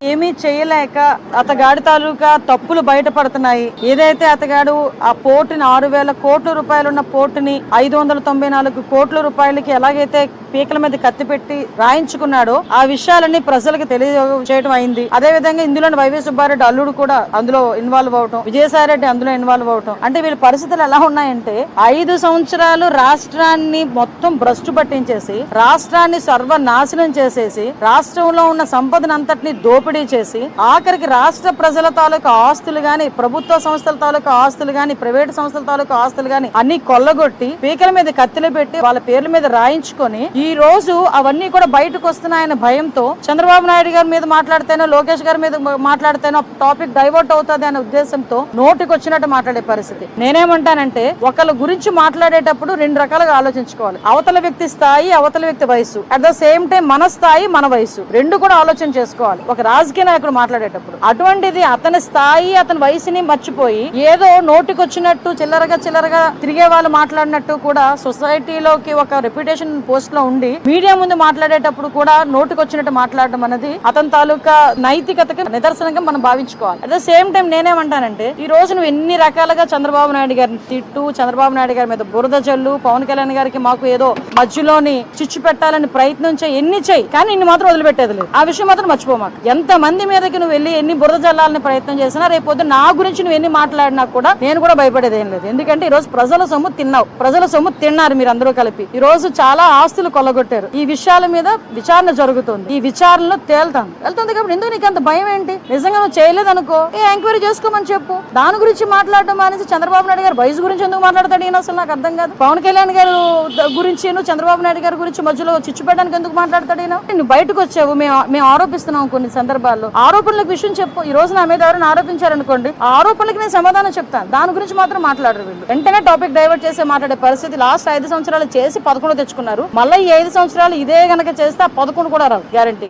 ఏమీ చేయలేక అతగాడి తాలూకా తప్పులు బయటపడుతున్నాయి. ఏదైతే అతగాడు ఆ పోర్టుని ఆరు వేల కోట్ల రూపాయలున్న పోర్టుని ఐదు వందల తొంభై నాలుగు కోట్ల రూపాయలకి ఎలాగైతే పీకల మీద కత్తి పెట్టి రాయించుకున్నాడో ఆ విషయాలన్నీ ప్రజలకు తెలియజేయడం అయింది. అదే విధంగా ఇందులోని వైవి సుబ్బారెడ్డి అల్లుడు కూడా అందులో ఇన్వాల్వ్ అవటం విజయసాయిరెడ్డి అందులో ఇన్వాల్వ్ అవటం. అంటే వీళ్ళ పరిస్థితులు ఎలా ఉన్నాయంటే ఐదు సంవత్సరాలు రాష్ట్రాన్ని మొత్తం భ్రష్టు పట్టించేసి రాష్ట్రాన్ని సర్వనాశనం చేసేసి రాష్ట్రంలో ఉన్న సంపదను అంతటిని దోపిడీ చేసి ఆఖరికి రాష్ట్ర ప్రజల తాలూకా ఆస్తులు గాని ప్రభుత్వ సంస్థల తాలూకా ఆస్తులు గాని ప్రైవేట్ సంస్థల తాలూకా ఆస్తులు గాని అన్ని కొల్లగొట్టి పీకల మీద కత్తిలు పెట్టి వాళ్ళ పేర్ల మీద రాయించుకొని ఈ రోజు అవన్నీ కూడా బయటకు వస్తున్నాయన్న భయంతో చంద్రబాబు నాయుడు గారి మీద మాట్లాడితేనో లోకేష్ గారి మీద మాట్లాడితేనో టాపిక్ డైవర్ట్ అవుతుంది అనే ఉద్దేశంతో నోటికి వచ్చినట్టు మాట్లాడే పరిస్థితి. నేనేమంటానంటే ఒకళ్ళ గురించి మాట్లాడేటప్పుడు రెండు రకాలుగా ఆలోచించుకోవాలి. అవతల వ్యక్తి స్థాయి అవతల వ్యక్తి వయసు అట్ ద సేమ్ టైం మన స్థాయి మన వయసు రెండు కూడా ఆలోచన చేసుకోవాలి. ఒక రాజకీయ నాయకుడు మాట్లాడేటప్పుడు అటువంటిది అతని స్థాయి అతని వయసుని మర్చిపోయి ఏదో నోటికి వచ్చినట్టు చిల్లరగా చిల్లరగా తిరిగే వాళ్ళు మాట్లాడినట్టు కూడా సొసైటీలోకి ఒక రెప్యుటేషన్ పోస్ట్లో ఉండి మీడియా ముందు మాట్లాడేటప్పుడు కూడా నోటికి వచ్చినట్టు మాట్లాడడం అనేది అతని తాలూకా నైతికతకి నిదర్శనంగా మనం భావించుకోవాలి. అట్ ద సేమ్ టైం నేనేమంటానంటే ఈ రోజు నువ్వు ఎన్ని రకాలుగా చంద్రబాబు నాయుడు గారిని తిట్టు చంద్రబాబు నాయుడు గారి మీద బురద జల్లు పవన్ కళ్యాణ్ గారికి మాకు ఏదో మధ్యలోని చిచ్చు పెట్టాలని ప్రయత్నం చేయి ఎన్ని చేయి కానీ ఇన్ని మాత్రం వదిలిపెట్టేది లేదు. ఆ విషయం మాత్రం మర్చిపోమాక. ఎంత మంది మీదకి నువ్వు వెళ్ళి ఎన్ని బురద జల్లాలని ప్రయత్నం చేసినా రేపొద్దు నా గురించి నువ్వు ఎన్ని మాట్లాడినా కూడా నేను కూడా భయపడేది ఏం లేదు. ఎందుకంటే ఈ రోజు ప్రజల సొమ్ము తిన్నావు. ప్రజల సొమ్ము తిన్నారు మీరు అందరూ కలిపి. ఈ రోజు చాలా ఆస్తులు కొల్లగొట్టారు. ఈ విషయాల మీద విచారణ జరుగుతుంది. ఈ విచారణలో తేల్తాను. వెళ్తుంది కాబట్టి ఎందుకు నీకు అంత భయం ఏంటి? నిజంగా నువ్వు చేయలేదు అనుకో ఏ ఎంక్వైరీ చేసుకోమని చెప్పు. దాని గురించి మాట్లాడడం మానేసి చంద్రబాబు నాయుడు గారు వయసు గురించి ఎందుకు మాట్లాడతాడు ఈయన అసలు నాకు అర్థం కాదు. పవన్ కళ్యాణ్ గారు గురించి చంద్రబాబు నాయుడు గారి గురించి మధ్యలో చిచ్చు పెట్టడానికి ఎందుకు మాట్లాడతాడు ఈయన? నువ్వు బయటకు వచ్చావు. మేము మేము ఆరోపిస్తున్నాం కొన్ని సందర్భాల్లో ఆరోపణలకు విషయం చెప్పు. ఈ రోజు నా మీద ఎవరైనా ఆరోపించారనుకోండి ఆ ఆరోపణలకు నేను సమాధానం చెప్తాను. దాని గురించి మాత్రం మాట్లాడరు వీళ్ళు. వెంటనే టాపిక్ డైవర్ట్ చేసి మాట్లాడే పరిస్థితి లాస్ట్ ఐదు సంవత్సరాలు చేసి పదకొండు తెచ్చుకున్నారు. మళ్ళీ ఈ ఐదు సంవత్సరాలు ఇదే గనక చేస్తే ఆ పదకొండు కూడా రావు. గ్యారంటీ.